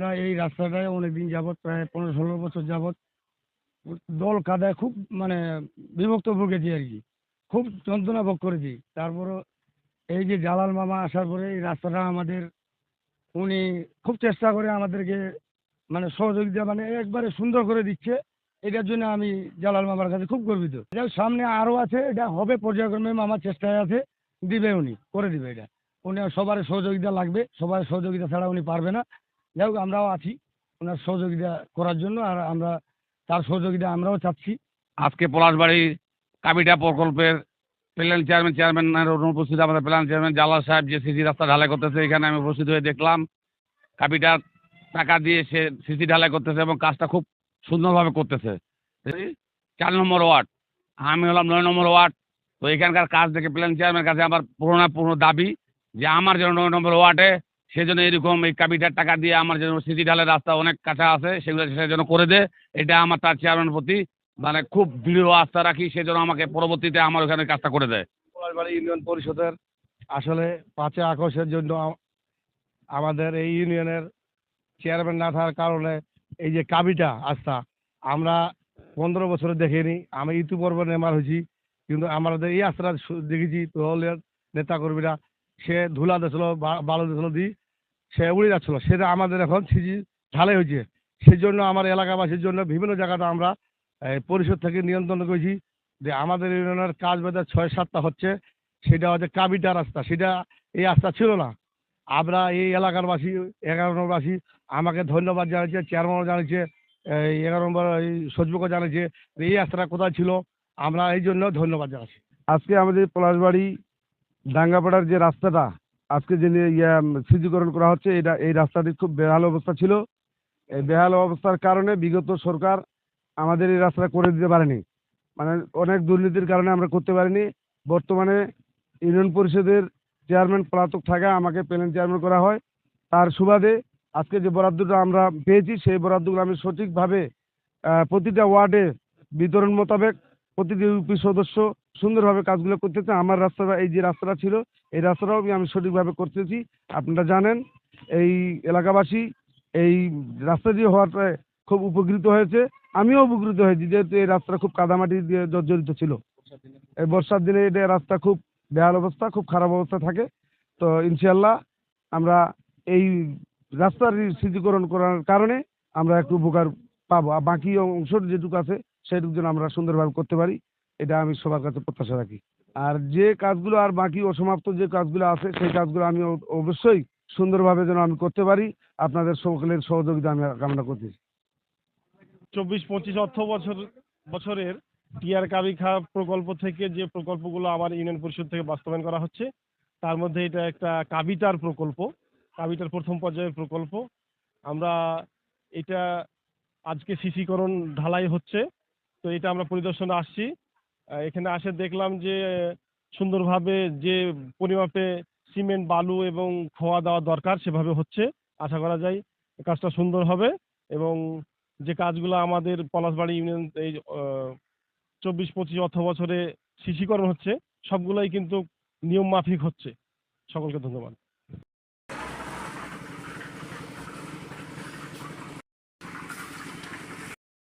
আমরা এই রাস্তাটায় অনেকদিন যাবৎ, প্রায় পনেরো ষোলো বছর যাবৎ দল কাদায় খুব মানে বিভক্ত ভুগেছি আর কি। খুব যন্ত্রণা ভোগ করেছি। তারপরও এই যে জালাল মামা আসার পরে এই রাস্তাটা আমাদের, উনি খুব চেষ্টা করে আমাদেরকে মানে সহযোগিতা মানে একবারে সুন্দর করে দিচ্ছে। এটার জন্য আমি জালাল মামার কাছে খুব গর্বিত। এটা সামনে আরও আছে, এটা হবে পর্যায়ক্রমে মামার চেষ্টায় আছে, দিবে উনি, করে দিবে এটা। উনি সবার সহযোগিতা লাগবে, সবার সহযোগিতা ছাড়া উনি পারবে না। যাই হোক আমরাও আছি ওনার সহযোগিতা করার জন্য আর আমরা তার সহযোগিতা আমরাও চাচ্ছি। আজকে পলাশবাড়ি কাবিটা প্রকল্পের প্ল্যান চেয়ারম্যান চেয়ারম্যানের অনুপস্থিত আমাদের প্ল্যান চেয়ারম্যান জালাল সাহেব যে সিসি রাস্তা ঢালাই করতেছে, এখানে আমি উপস্থিত হয়ে দেখলাম। কাবিটা টাকা দিয়ে সে সিসি ঢালাই করতেছে এবং কাজটা খুব সুন্দরভাবে করতেছে। চার নম্বর ওয়ার্ড, আমি হলাম নয় নম্বর ওয়ার্ড। তো এখানকার কাজ দেখে প্ল্যান চেয়ারম্যানের কাছে আমার পুরোনো পুরো দাবি যে আমার যেন নয় নম্বর ওয়ার্ডে সেজন্য এরকম এই কাবিটার টাকা দিয়ে আমার যেন সিসি ঢালাই রাস্তা অনেক কাঁচা আছে, সেগুলো সে যেন করে দে। এটা আমার তার চেয়ারম্যানের প্রতি মানে খুব দৃঢ় আস্থা রাখি সেজন্য আমাকে পরবর্তীতে আমার ওখানে কাজটা করে দেয়। ইউনিয়ন পরিষদের আসলে পাঁচে আগস্টের জন্য আমাদের এই ইউনিয়নের চেয়ারম্যান না থাকার কারণে এই যে কাবিটা আস্থা আমরা পনেরো বছরে দেখিনি, আমি ইতিপূর্ব নেমার হয়েছি, কিন্তু আমাদের এই আস্থাটা দেখেছি দলের নেতাকর্মীরা। সে ধুলা দিয়েছিল বালু দিয়েছিল দি সে উড়ে যাচ্ছিল। সেটা আমাদের এখন সিজি ঢালাই হয়েছে। সেই জন্য আমার এলাকাবাসীর জন্য বিভিন্ন জায়গাটা আমরা পরিষদ থেকে নিয়ন্ত্রণ করেছি যে আমাদের ইউনিয়নের কাজ বেঁধে ছয় সাতটা হচ্ছে। সেটা হচ্ছে কাবিটা রাস্তা। সেটা এই রাস্তা ছিল না। আমরা এই এলাকারবাসী, এগারো নম্বরবাসী আমাকে ধন্যবাদ জানিয়েছে চেয়ারম্যানও জানিয়েছে এগারো নম্বর এই সচিবকে জানিয়েছে এই রাস্তাটা কোথায় ছিল। আমরা এই জন্য ধন্যবাদ জানাচ্ছি। আজকে আমাদের পলাশবাড়ি, ডাঙ্গাপাড়ার যে রাস্তাটা আজকে যে ইয়ে সিদ্ধীকরণ করা হচ্ছে, এটা, এই রাস্তাটি খুব বেহাল অবস্থা ছিল। এই বেহাল অবস্থার কারণে বিগত সরকার আমাদের এই রাস্তাটা করে দিতে পারেনি। মানে অনেক দুর্নীতির কারণে আমরা করতে পারিনি। বর্তমানে ইউনিয়ন পরিষদের চেয়ারম্যান পলাতক থাকা আমাকে প্লেন চেয়ারম্যান করা হয়। তার সুবাদে আজকে যে বরাদ্দটা আমরা পেয়েছি, সেই বরাদ্দগুলো আমি সঠিকভাবে প্রতিটা ওয়ার্ডে বিতরণ মোতাবেক প্রতিটি ইউপি সদস্য সুন্দরভাবে কাজগুলো করতেছে। আমার রাস্তাটা, এই যে রাস্তাটা ছিল, এই রাস্তাটাও আমি সঠিকভাবে করতেছি। আপনারা জানেন, এই এলাকাবাসী এই রাস্তা দিয়ে হওয়াটা খুব উপকৃত হয়েছে। আমিও উপকৃত হয়েছি, যেহেতু এই রাস্তাটা খুব কাদামাটি দিয়ে জর্জরিত ছিল। এই বর্ষার দিনে এটা রাস্তা খুব বেহাল অবস্থা, খুব খারাপ অবস্থা থাকে। তো ইনশাল্লাহ আমরা এই রাস্তার স্মৃতিকরণ করার কারণে আমরা একটু উপকার পাবো। আর বাকি অংশ যেটুকু আছে সেটুকু যেন আমরা সুন্দরভাবে করতে পারি, এটা আমি সবার কাছে প্রত্যাশা রাখি। আর যে কাজগুলো আর বাকি অসমাপ্ত যে কাজগুলো আছে, সেই কাজগুলো আমি অবশ্যই সুন্দরভাবে যেন আমি করতে পারি, আপনাদের সকলের সহযোগিতা আমি কামনা করতেছি চব্বিশ, পঁচিশ অর্থ বছর, বছরের টিআর কাবিখা প্রকল্প থেকে যে প্রকল্পগুলো আমার ইউনিয়ন পরিষদ থেকে বাস্তবায়ন করা হচ্ছে, তার মধ্যে এটা একটা কাবিটার প্রকল্প কাবিটার প্রথম পর্যায়ের প্রকল্প। আমরা এটা আজকে সিসিকরণ ঢালাই হচ্ছে। তো এটা আমরা পরিদর্শনে আসছি। এখানে আসে দেখলাম যে, সুন্দরভাবে যে পরিমাপে সিমেন্ট, বালু এবং খোয়া দেওয়া দরকার সেভাবে হচ্ছে। আশা করা যায় কাজটা সুন্দর হবে এবং যে কাজগুলো আমাদের পলাশবাড়ি ইউনিয়ন এই চব্বিশ, পঁচিশ অর্থ বছরে শিশিকরণ হচ্ছে, সবগুলোই কিন্তু নিয়ম মাফিক হচ্ছে। সকলকে ধন্যবাদ।